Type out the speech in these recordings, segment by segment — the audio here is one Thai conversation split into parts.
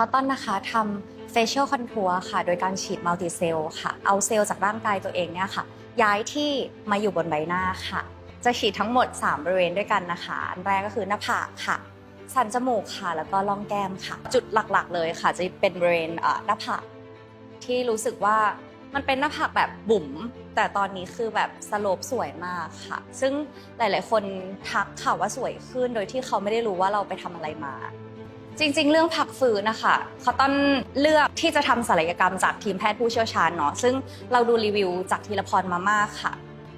อตตอนนะคะทำ facial contour ค่ะ โดยการฉีดมัลติเซลล์ค่ะ เอาเซลล์จากร่างกายตัวเองเนี่ยค่ะ ย้ายที่มาอยู่บนใบหน้าค่ะ จะฉีดทั้งหมด 3 บริเวณด้วยกันนะคะ อันแรกก็คือหน้าผากค่ะ สันจมูกค่ะ แล้วก็ล่องแก้มค่ะ จุดหลักๆ เลยค่ะ จะเป็นบริเวณหน้าผากที่รู้สึกว่ามันเป็นหน้าผากแบบบุ๋ม แต่ตอนนี้คือแบบสโลปสวยมากค่ะ ซึ่งหลาย ๆ คนทักค่ะว่าสวยขึ้นโดยที่เขาไม่ได้รู้ว่าเราไปทำอะไรมา จริง ๆ เรื่องพักฟื้นนะคะเขาต้นเลือกที่จะทำศัลยกรรมจากทีมแพทย์ผู้เชี่ยวชาญเนาะซึ่งเราดูรีวิวจากทีละพรมามากค่ะ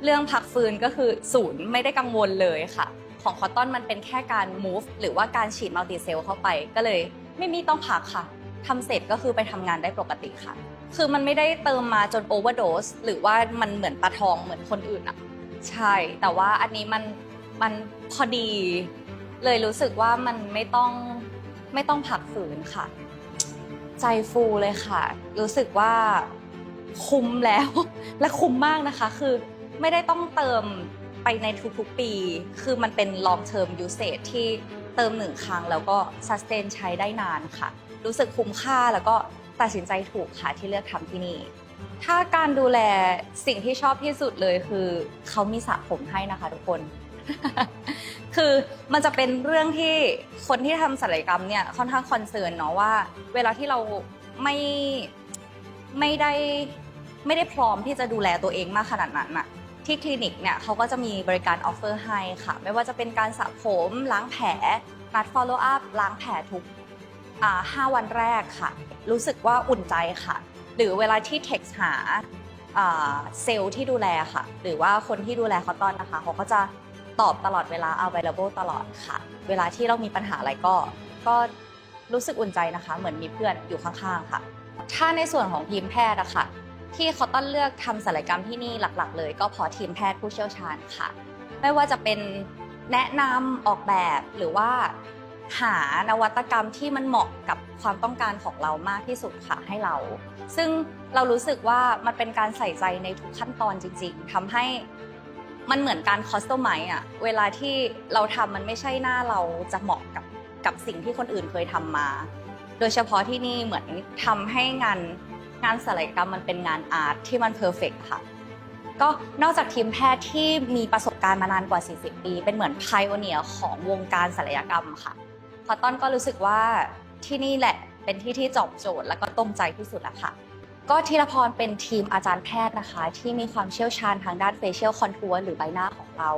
เรื่องพักฟื้นก็คือศูนย์ไม่ได้กังวลเลยค่ะ ของคอตตอนมันเป็นแค่การ move หรือว่าการฉีดมัลติเซลเข้าไปก็เลย ไม่มีต้องพักค่ะทำเสร็จก็คือไปทำงานได้ปกติค่ะ คือมันไม่ได้เติมมาจนโอเวอร์โดสหรือว่ามันเหมือนปลาทองเหมือนคนอื่นอะใช่ แต่ว่าอันนี้มันมันพอดี เลยรู้สึกว่ามันไม่ต้อง ไม่ต้องพักฝืนค่ะ ใจฟูเลยค่ะ รู้สึกว่าคุ้มแล้ว และคุ้มมากนะคะ คือไม่ได้ต้องเติมไปในทุกๆปี คือมันเป็น long term usage ที่เติมหนึ่งครั้งแล้วก็ sustain ใช้ได้นานค่ะ รู้สึกคุ้มค่าแล้วก็ตัดสินใจถูกค่ะที่เลือกทำที่นี่ ถ้าการดูแลสิ่งที่ชอบที่สุดเลยคือ เขามีสระผมให้นะคะทุกคน คือมันจะเป็นเรื่องที่คนที่ทำศัลยกรรมเนี่ยค่อนข้างคอนเซิร์นเนาะว่า เวลาที่เราไม่ไม่ได้ไม่ได้พร้อมที่จะดูแลตัวเองมากขนาดนั้นอะที่คลินิกเนี่ยเขาก็จะมีบริการออฟเฟอร์ให้ค่ะ ไม่ว่าจะเป็นการสระผมล้างแผลนัด follow up ล้างแผลทุกห้าวันแรกค่ะ รู้สึกว่าอุ่นใจค่ะ หรือเวลาที่ text หาอ่าเซลล์ที่ดูแลค่ะ หรือว่าคนที่ดูแลเขาตอนนะคะเขาก็จะ ตอบตลอดเวลา available ตลอดค่ะ เวลาที่เรามีปัญหาอะไรก็ก็รู้สึกอุ่นใจนะคะ เหมือนมีเพื่อนอยู่ข้างๆค่ะ ถ้าในส่วนของทีมแพทย์อะค่ะ ที่เขาต้นเลือกทำศัลยกรรมที่นี่หลักๆ เลย ก็เพราะทีมแพทย์ผู้เชี่ยวชาญค่ะ ไม่ว่าจะเป็นแนะนำออกแบบหรือว่าหานวัตกรรมที่มันเหมาะกับความต้องการของเรามากที่สุดค่ะให้เรา ซึ่งเรารู้สึกว่ามันเป็นการใส่ใจในทุกขั้นตอนจริง ๆทำให้ มันเหมือนการคอสตอมไมอะเวลาที่เราทำมันไม่ใช่หน้าเราจะเหมาะกับกับสิ่งที่คนอื่นเคยทำมา โดยเฉพาะที่นี่เหมือนทำให้งานงานศัลยกรรมมันเป็นงานอาร์ตที่มันเพอร์เฟกค่ะก็นอกจากทีมแพทย์ที่มีประสบการณ์มานานกว่า 40 ปี เป็นเหมือนไพโอเนียของวงการศัลยกรรมค่ะคอตตอนก็รู้สึกว่าที่นี่แหละเป็นที่ที่จอบโจทย์และก็ตรงใจที่สุดแล้วค่ะ ก็ธีรพรเป็นทีมอาจารย์แพทย์นะคะ ที่มีความเชี่ยวชาญทางด้าน facial contour หรือใบหน้าของเรา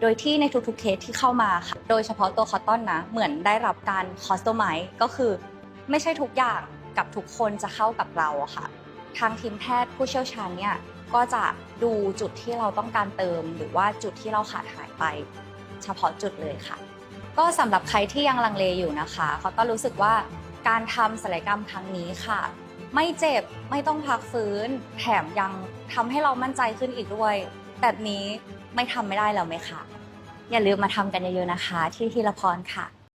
โดยที่ในทุกๆเคสที่เข้ามาค่ะ โดยเฉพาะตัวคอตตอนนะ เหมือนได้รับการคอสตอมไมก็คือไม่ใช่ทุกอย่างกับทุกคนจะเข้ากับเราค่ะ ทางทีมแพทย์ผู้เชี่ยวชาญเนี่ยก็จะดูจุดที่เราต้องการเติม หรือว่าจุดที่เราขาดหายไป เฉพาะจุดเลยค่ะ ก็สำหรับใครที่ยังลังเลอยู่นะคะเขาก็รู้สึกว่าการทำศัลยกรรมครั้งนี้ค่ะ ไม่เจ็บไม่ต้องพักฟื้น แถมยังทำให้เรามั่นใจขึ้นอีกด้วย แบบนี้ไม่ทำไม่ได้แล้วไหมคะอย่าลืมมาทำกันเยอะๆนะคะ ที่ทีละพรค่ะ